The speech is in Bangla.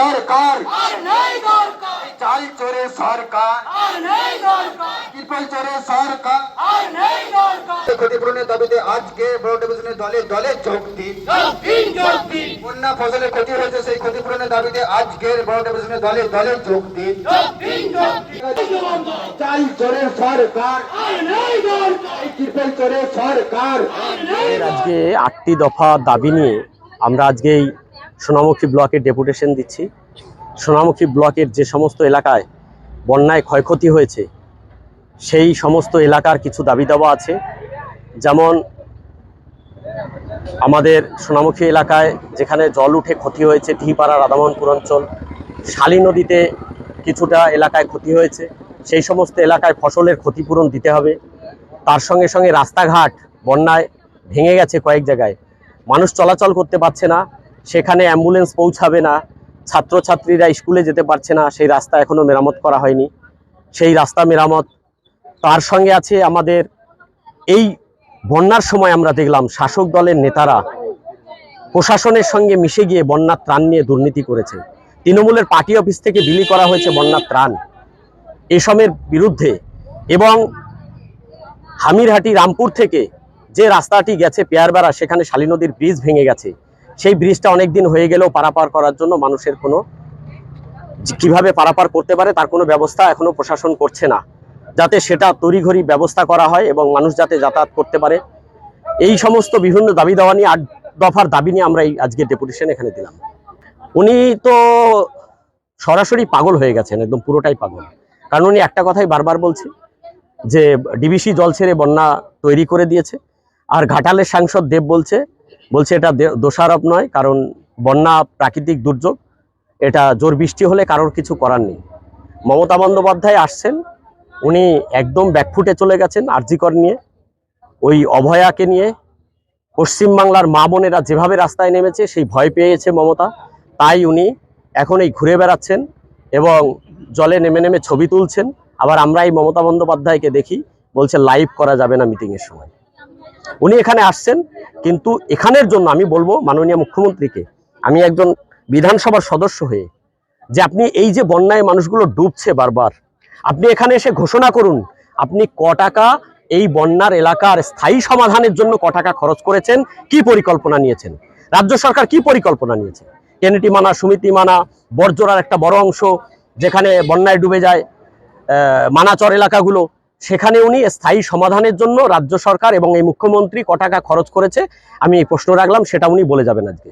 সরকার। আর নেই চাল চোরে সরকার। আর নেই দরকার। ট্রিপল চোরে সরকার। আর নেই দরকার। ক্ষতিপূরণের দাবিতে আজকে বড় ডিভিশনের দলে দলে যোগ দিন। বন্যা ফসলের ক্ষতি হয়েছে সেই ক্ষতিপূরণের দাবিতে আজকের বড় ডিভিশনের দলে দলে যোগ দিন। চাল চোরে সরকার। আর নেই দরকার। ট্রিপল চোরে সরকার। আর নেই এর আজকে আটটি দফা দাবি নিয়ে আমরা আজকে এই সোনামুখী ব্লকে ডেপুটেশন দিচ্ছি। সোনামুখী ব্লকের যে সমস্ত এলাকায় বন্যায় ক্ষয়ক্ষতি হয়েছে, সেই সমস্ত এলাকার কিছু দাবি দাবা আছে। যেমন, আমাদের সোনামুখী এলাকায় যেখানে জল উঠে ক্ষতি হয়েছে টিহিপাড়া রাধামোহনপুর অঞ্চল, শালী নদীতে কিছুটা এলাকায় ক্ষতি হয়েছে। সেই সমস্ত এলাকায় ফসলের ক্ষতিপূরণ দিতে হবে। তার সঙ্গে সঙ্গে রাস্তাঘাট বন্যায় ভেঙে গেছে কয়েক জায়গায়। মানুষ চলাচল করতে পারছে না। সেখানে অ্যাম্বুলেন্স পৌঁছাবে না, ছাত্রছাত্রীরা স্কুলে যেতে পারছে না, সেই রাস্তা এখনও মেরামত করা হয়নি। সেই রাস্তা মেরামত তার সঙ্গে আছে আমাদের এই বন্যার সময় আমরা দেখলাম শাসক দলের নেতারা প্রশাসনের সঙ্গে মিশে গিয়ে বন্যার ত্রাণ নিয়ে দুর্নীতি করেছে। তৃণমূলের পার্টি অফিস থেকে বিলি করা হয়েছে বন্যার ত্রাণ এসবের বিরুদ্ধে এবং হামিরহাটি, রামপুর থেকে যে রাস্তাটি গেছে পেয়ারবেড়া, সেখানে শালী নদীর ব্রিজ ভেঙে গেছে। সেই ব্রিজটা অনেক দিন হয়ে গেলেও পারাপার করার জন্য মানুষের কোনো কীভাবে পারাপার করতে পারে তার কোনো ব্যবস্থা এখনও প্রশাসন করছে না। যাতে সেটা তড়িঘড়ি ব্যবস্থা করা হয় এবং মানুষ যাতে যাতায়াত করতে পারে। এই সমস্ত বিভিন্ন দাবি দাওয়া নিয়ে আট দফার দাবি নিয়ে আমরা এই আজকে ডেপুটেশন এখানে দিলাম। উনি তো সরাসরি পাগল হয়ে গেছেন, একদম পুরোটাই পাগল। কারণ উনি একটা কথাই বারবার বলছে যে, ডিবিসি জল ছেড়ে বন্যা তৈরি করে দিয়েছে। আর ঘাটালের সাংসদ দেব বলছে বলছে এটা দোষারোপ নয়, কারণ বন্যা প্রাকৃতিক দুর্যোগ, এটা জোর বৃষ্টি হলে কারোর কিছু করার নেই। মমতা বন্দ্যোপাধ্যায় আসছেন, উনি একদম ব্যাকফুটে চলে গেছেন আরজিকর নিয়ে। ওই অভয়াকে নিয়ে পশ্চিমবাংলার মা বোনেরা যেভাবে রাস্তায় নেমেছে, সেই ভয় পেয়েছে মমতা। তাই উনি এখন এই ঘুরে বেড়াচ্ছেন এবং জলে নেমে নেমে ছবি তুলছেন। আবার আমরা এই মমতা বন্দ্যোপাধ্যায়কে দেখি, বলছে লাইভ করা যাবে না মিটিংয়ের সময়। উনি এখানে আসছেন, কিন্তু এখানের জন্য আমি বলব মাননীয় মুখ্যমন্ত্রীকে, আমি একজন বিধানসভার সদস্য হয়ে, যে আপনি এই যে বন্যায় মানুষগুলো ডুবছে বারবার, আপনি এখানে এসে ঘোষণা করুন, আপনি ক টাকা এই বন্যার এলাকার স্থায়ী সমাধানের জন্য ক টাকা খরচ করেছেন, কি পরিকল্পনা নিয়েছেন? রাজ্য সরকার কি পরিকল্পনা নিয়েছে? কেনেটি মানা, সমিতি মানা বর্জরার একটা বড় অংশ যেখানে বন্যায় ডুবে যায় মানাচর এলাকাগুলো সেখানে উনি স্থায়ী সমাধানের জন্য রাজ্য সরকার এবং এই মুখ্যমন্ত্রী ক টাকা খরচ করেছে, আমি এই প্রশ্ন রাখলাম, সেটা উনি বলে যাবেন আজকে।